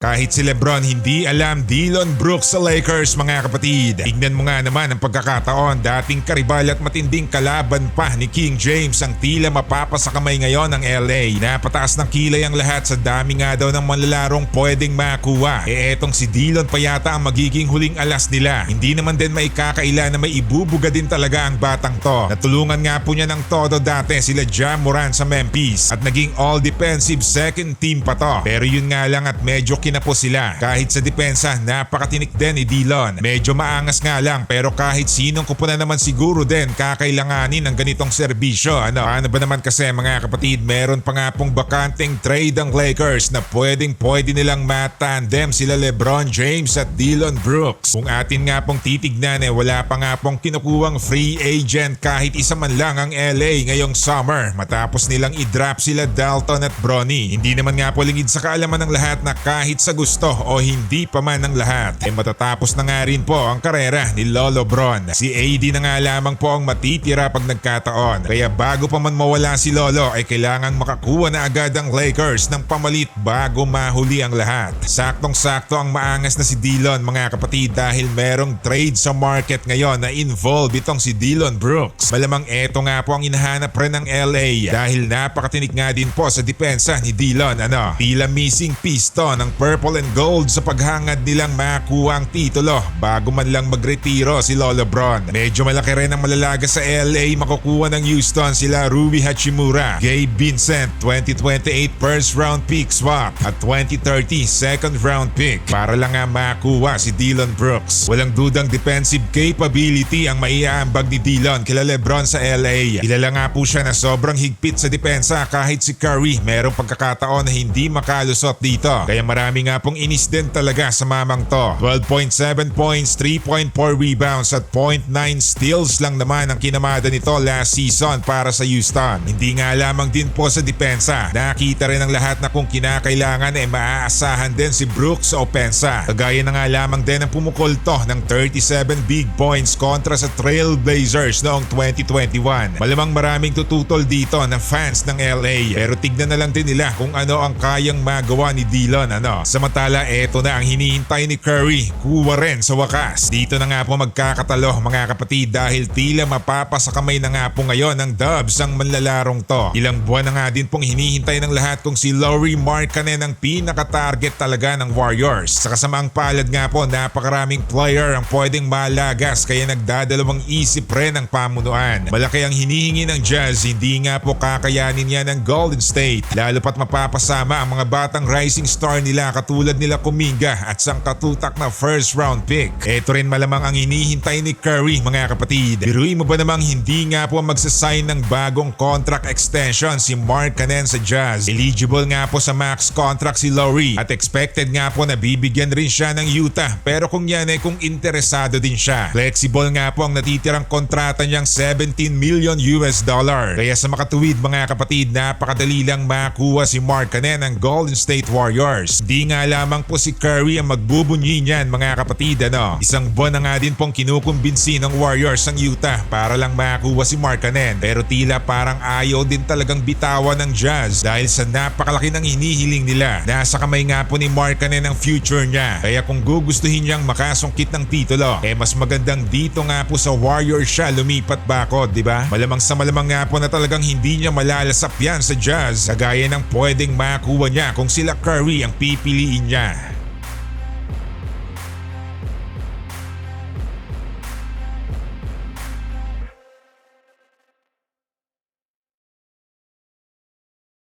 Kahit si Lebron hindi alam Dillon Brooks sa Lakers mga kapatid. Tignan mo nga naman ang pagkakataon dating karibal at matinding kalaban pa ni King James ang tila mapapa sa kamay ngayon ng LA. Napataas ng kilay ang lahat sa dami nga daw ng manlalarong pwedeng makuha. E etong si Dillon pa yata ang magiging huling alas nila. Hindi naman din maikakaila na may ibubuga din talaga ang batang to. Natulungan nga po niya ng todo dati sila Jam Moran sa Memphis at naging all-defensive second team pa to. Pero yun nga lang at medyo kinapo sila. Kahit sa depensa, napakatinik din ni Dillon. Medyo maangas nga lang pero kahit sinong kupunan naman siguro din kakailanganin ng ganitong serbisyo. Ano, ano ba naman kasi mga kapatid, meron pa nga pong bakanting trade ang Lakers na pwedeng pwede nilang matandem sila Lebron James at Dillon Brooks. Kung atin nga pong titignan eh, wala pa nga pong kinukuwang free agent kahit isa man lang ang LA ngayong summer matapos nilang i-drop sila Dalton at Bronny. Hindi naman nga po lingid sa kaalaman ng lahat na kahit sa gusto o hindi pa man ng lahat ay matatapos na nga rin po ang karera ni Lolo Bron. Si AD na nga lamang po ang matitira pag nagkataon. Kaya bago pa man mawala si Lolo ay kailangang makakuha na agad ang Lakers ng pamalit bago mahuli ang lahat. Saktong-sakto ang maangas na si Dillon mga kapatid dahil merong trade sa market ngayon na involved itong si Dillon Brooks. Malamang eto nga po ang inahanap rin ng LA dahil napakatinik nga din po sa depensa ni Dillon. Ano, tila missing piece to ng purple and gold sa paghangad nilang makuha ang titulo bago man lang magretiro si Lolo Bron. Medyo malaki rin ang malalaga sa LA makukuha ng Houston sila Ruby Hachimura, Gabe Vincent, 2028 first round pick swap at 2030 second round pick para lang nga makuha si Dillon Brooks. Walang dudang defensive capability ang maiaambag ni Dillon kila Lebron sa LA. Kilala nga po siya na sobrang higpit sa depensa kahit si Curry merong pagkakataon na hindi makalusot dito. Kaya marami nga pong inis din talaga sa mamang to. 12.7 points, 3.4 rebounds at 0.9 steals lang naman ang kinamada nito last season para sa Houston. Hindi nga lamang din po sa depensa. Nakita rin ng lahat na kung kinakailangan ay maaasahan din si Brooks sa opensa. Kagaya na nga lamang din ang pumukol to ng 37 big points kontra sa Trailblazers noong 2021. Malamang maraming tututol dito na fans ng LA pero tignan na lang din nila kung ano ang kayang magawa ni Dillon. Ano? Samantala eto na ang hinihintay ni Curry. Kuha rin sa wakas. Dito na nga po magkakatalo mga kapatid dahil tila mapapa sa kamay na nga po ngayon ng Dubs ang manlalarong to. Ilang buwan na nga din pong hinihintay ng lahat kung si Laurie Markkanen ang pinaka-target talaga ng Warriors. Sa kasamaang palad nga po napakaraming player ang pwedeng malagas kaya nagdadalawang isip rin ang pamunuan. Malaki ang hinihingi ng Jazz hindi nga po kakayanin yan ng Golden State. Lalo pat mapapasama ang mga batang rising star nila katulad nila Kuminga at sang katutak na first round pick. Ito rin malamang ang hinihintay ni Curry mga kapatid. Biruin mo ba namang hindi nga po magsasign ng bagong contract extension si Mark Canen sa Jazz. Eligible nga po sa max contract si Lowry at expected nga po na bibigyan rin siya ng Utah pero kung yan ay kung interesado din siya. Flexible nga po ang natitirang kontrata niyang 17 million US dollar. Kaya sa makatuwid mga kapatid napakadali lang makuha si Mark Canen ng Golden State Warriors. Di nga lamang po si Curry ang magbubunyi niyan mga kapatid ano. Isang buwan na nga din pong kinukumbinsi ng Warriors ang Utah para lang makuha si Markkanen. Pero tila parang ayaw din talagang bitawan ng Jazz dahil sa napakalaki ng hinihiling nila. Nasa kamay nga po ni Markkanen ang future niya. Kaya kung gugustuhin niyang makasungkit ng titulo, eh mas magandang dito nga po sa Warriors siya lumipat bakod, di ba? Malamang sa malamang nga po na talagang hindi niya malalasap yan sa Jazz. Kagaya ng pwedeng makuha niya kung sila Curry ang pipiliin niya.